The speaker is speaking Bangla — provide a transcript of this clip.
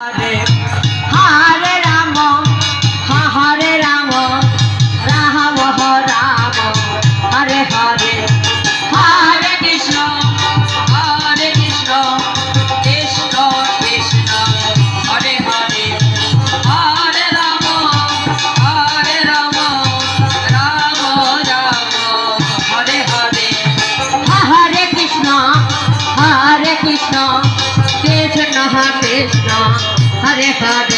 I did. কৃষ্ণ হরে হরে